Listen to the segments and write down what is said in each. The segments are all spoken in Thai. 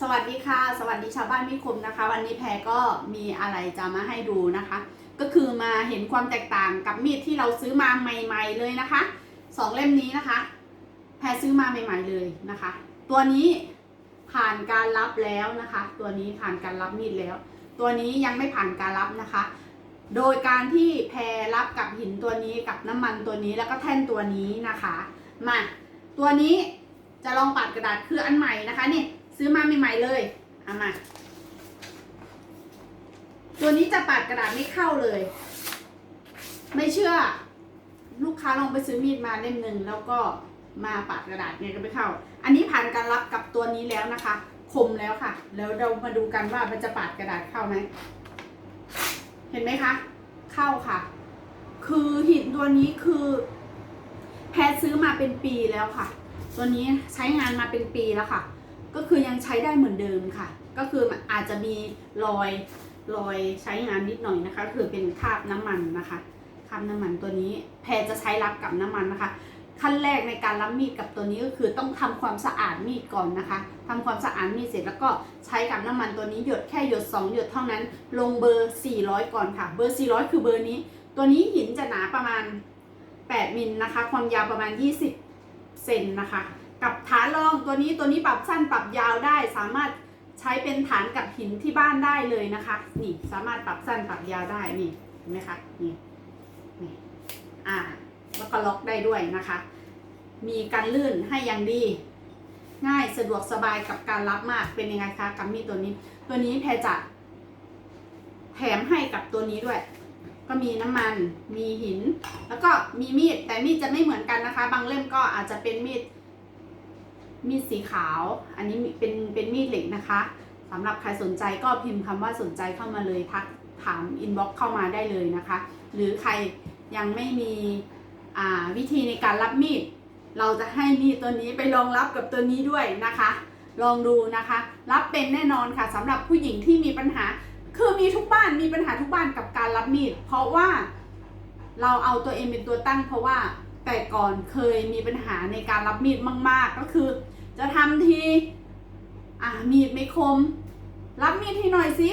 สวัสดีค่ะ สวัสดีชาวบ้านมิคมนะคะ วันนี้แพรก็มีอะไรจะมาให้ดูนะคะ ก็คือมาเห็นความแตกต่างกับมีดที่เราซื้อมาใหม่ ๆ เลยนะคะสองเล่มนี้นะคะ แพรซื้อมาใหม่ ๆเลยนะคะ ตัวนี้ผ่านการรับแล้วนะคะ ตัวนี้ผ่านการรับมีดแล้ว ตัวนี้ยังไม่ผ่านการรับนะคะ โดยการที่แพรรับกับหินตัวนี้กับน้ำมันตัวนี้แล้วก็แท่นตัวนี้นะคะมาตัวนี้จะลองปัดกระดาษคืออันใหม่นะคะนี่ ซื้อมาใหม่ๆเลยเอามา ตัวนี้จะปัดกระดาษไม่เข้าเลย ไม่เชื่อ ลูกค้าลองไปซื้อมีดมาเล่มหนึ่งแล้วก็มาปัดกระดาษเนี่ยก็ไม่เข้า อันนี้ผ่านการรับกับตัวนี้แล้วนะคะ คมแล้วค่ะ แล้วเรามาดูกันว่ามันจะปัดกระดาษเข้าไหมเห็นไหมคะ เข้าค่ะ คือหินตัวนี้คือ แพทซื้อมาเป็นปีแล้วค่ะ ตัวนี้ใช้งานมาเป็นปีแล้วค่ะ ก็คือยังใช้ได้เหมือนเดิมค่ะ ก็คืออาจจะมีรอยรอยใช้งานนิดหน่อยนะคะ คือเป็นคราบน้ำมันนะคะคราบน้ำมันตัวนี้ แพรจะใช้รับกับน้ำมันนะคะ ขั้นแรกในการรับมีดกับตัวนี้ก็คือต้องทำความสะอาดมีดก่อนนะคะทำความสะอาดมีดเสร็จแล้วก็ใช้กับน้ำมันตัวนี้หยดแค่หยด 2 หยดเท่านั้น ลงเบอร์ 400 ก่อนค่ะ เบอร์ 400 คือเบอร์นี้ ตัวนี้หินจะหนาประมาณ 8มิลนะคะ ความยาวประมาณ 20เซนนะคะ กับฐานรองตัวนี้ตัวนี้ปรับสั้นปรับยาวได้ สามารถใช้เป็นฐานกับหินที่บ้านได้เลยนะคะ นี่สามารถปรับสั้นปรับยาวได้นี่เห็นไหมคะนี่นี่อ่าแล้วก็ล็อกได้ด้วยนะคะ มีการลื่นให้อย่างดี ง่ายสะดวกสบายกับการรับมากเป็นยังไงคะกับมีดตัวนี้ ตัวนี้แพรจะแถมให้กับตัวนี้ด้วย ก็มีน้ำมันมีหิน แล้วก็มีมีดแต่มีดจะไม่เหมือนกันนะคะ บางเล่มก็อาจจะเป็นมีด มีดสีขาว อันนี้เป็นเป็นมีดเหล็กนะคะสำหรับใครสนใจก็พิมพ์คำว่าสนใจเข้ามาเลยทักถามอินบ็อกเข้ามาได้เลยนะคะ หรือใครยังไม่มีวิธีในการรับมีด เราจะให้มีดตัวนี้ไปลองรับกับตัวนี้ด้วยนะคะ ลองดูนะคะ รับเป็นแน่นอนค่ะสำหรับผู้หญิงที่มีปัญหา คือมีทุกบ้านมีปัญหาทุกบ้านกับการรับมีด เพราะว่าเราเอาตัวเองเป็นตัวตั้งเพราะว่า แต่ก่อนเคยมีปัญหาในการรับมีดมาก ๆ ก็คือ จะทำทีอะมีดไม่คม รับมีดให้หน่อยสิ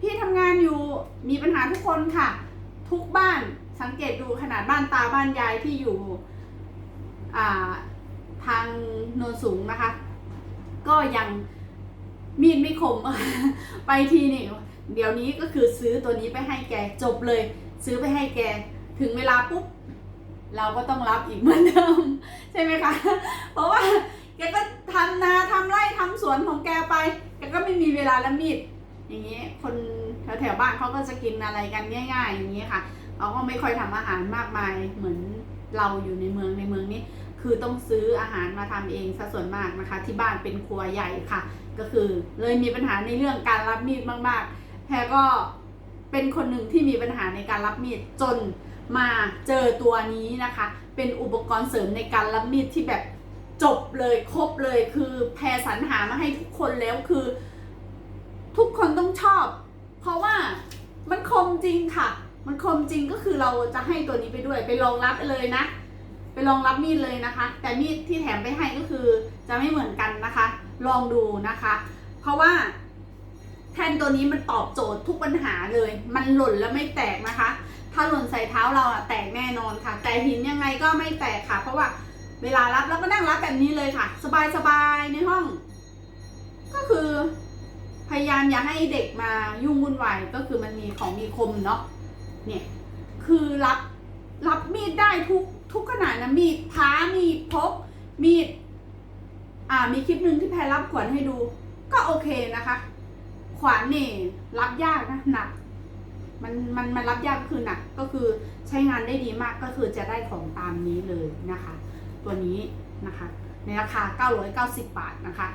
พี่ทำงานอยู่มีปัญหาทุกคนค่ะ ทุกบ้านสังเกตดูขนาดบ้านตาบ้านยายที่อยู่อ่าทางโนนสูงนะคะ ก็ยังมีดไม่คม ไปทีนี่เดี๋ยวนี้ก็คือซื้อตัวนี้ไปให้แกจบเลย ซื้อไปให้แกถึงเวลาปุ๊บ เราก็ต้องรับอีกเหมือนเดิมใช่ไหมคะ เพราะว่าแกก็ทำนาทำไร่ทำสวนของแกไปแกก็ไม่มีเวลาละมีดอย่างนี้คนแถวแถวๆบ้านเขาก็จะกินอะไรกันง่าย ๆ อย่างนี้ค่ะเขาก็ไม่ค่อยทำอาหารมากมายเหมือนเราอยู่ในเมืองในเมืองนี้ คือต้องซื้ออาหารมาทำเองซะส่วนมากนะคะ ที่บ้านเป็นครัวใหญ่ค่ะ ก็คือเลยมีปัญหาในเรื่องการรับมีดมากๆแพรก็เป็นคนหนึ่งที่มีปัญหาในการรับมีดจน มาเจอตัวนี้นะคะ เป็นอุปกรณ์เสริมในการรับมีดที่แบบจบเลยครบเลยคือแพรสรรหามาให้ทุกคนแล้วคือ ทุกคนต้องชอบ เพราะว่ามันคมจริงค่ะ มันคมจริงก็คือเราจะให้ตัวนี้ไปด้วยไปลองรับเลยนะ ไปลองรับมีดเลยนะคะ แต่มีดที่แถมไปให้ก็คือจะไม่เหมือนกันนะคะ ลองดูนะคะ เพราะว่าแท่นตัวนี้มันตอบโจทย์ทุกปัญหาเลย มันหล่นแล้วไม่แตกนะคะ ถ้าหล่นใส่เท้าเราอะแตกแน่นอนค่ะ แต่หินยังไงก็ไม่แตกค่ะ เพราะว่าเวลารับแล้วก็นั่งรับแบบนี้เลยค่ะ สบายๆในห้อง ก็คือพยายามอย่าให้เด็กมายุ่งวุ่นวายก็คือมันมีของมีคมเนาะเนี่ยคือรับรับมีดได้ทุกทุกขนาดนะมีดพ้ามีดพกมีดอ่ามีคลิปหนึ่งที่แพรรับขวัญให้ดู ก็โอเคนะคะ ขวานนี่รับยากนะหนัก มันมันมันรับยากก็คือหนักก็คือใช้งานได้ดีมากก็คือจะได้ของตามนี้เลยนะคะ ตัวนี้นะคะ ในราคา 990 บาทนะคะ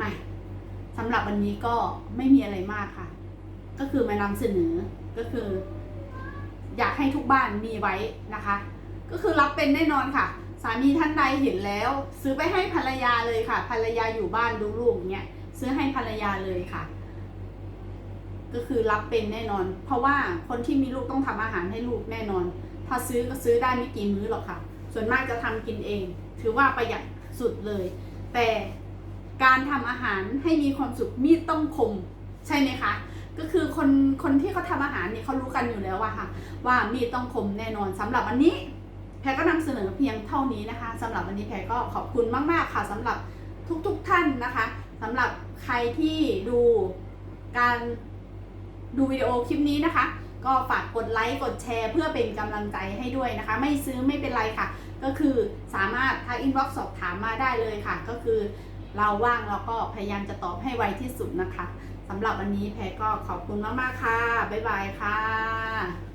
มาสำหรับวันนี้ก็ไม่มีอะไรมากค่ะ ก็คือมานำเสนอก็คือ อยากให้ทุกบ้านมีไว้นะคะ ก็คือรับเป็นแน่นอนค่ะ สามีท่านใดเห็นแล้ว ซื้อไปให้ภรรยาเลยค่ะ ภรรยาอยู่บ้านดูลูกเนี้ยซื้อให้ภรรยาเลยค่ะ ก็คือรับเป็นแน่นอน เพราะว่าคนที่มีลูกต้องทำอาหารให้ลูกแน่นอน ถ้าซื้อก็ซื้อได้ไม่กี่มื้อหรอกค่ะ ส่วนมากจะทำกินเอง ถือว่าประหยัดสุดเลย แต่การทำอาหารให้มีความสุขมีดต้องคมใช่ไหมคะ ก็คือคนคนที่เขาทำอาหารเนี่ยเขารู้กันอยู่แล้วอะค่ะ ว่ามีดต้องคมแน่นอนสำหรับวันนี้แพรก็นำเสนอเพียงเท่านี้นะคะสำหรับวันนี้แพรก็ขอบคุณมากๆค่ะสำหรับทุกๆท่านนะคะสำหรับใครที่ดูการ ดูวิดีโอคลิปนี้นะคะ ก็ฝากกดไลค์กดแชร์ เพื่อเป็นกำลังใจให้ด้วยนะคะ ไม่ซื้อไม่เป็นไรค่ะ ก็คือสามารถทักอินบ็อกซ์สอบถามมาได้เลยค่ะ ก็คือเราว่างเราก็พยายามจะตอบให้ไวที่สุดนะคะสำหรับวันนี้แพรก็ขอบคุณมากๆค่ะ บ๊ายบายค่ะ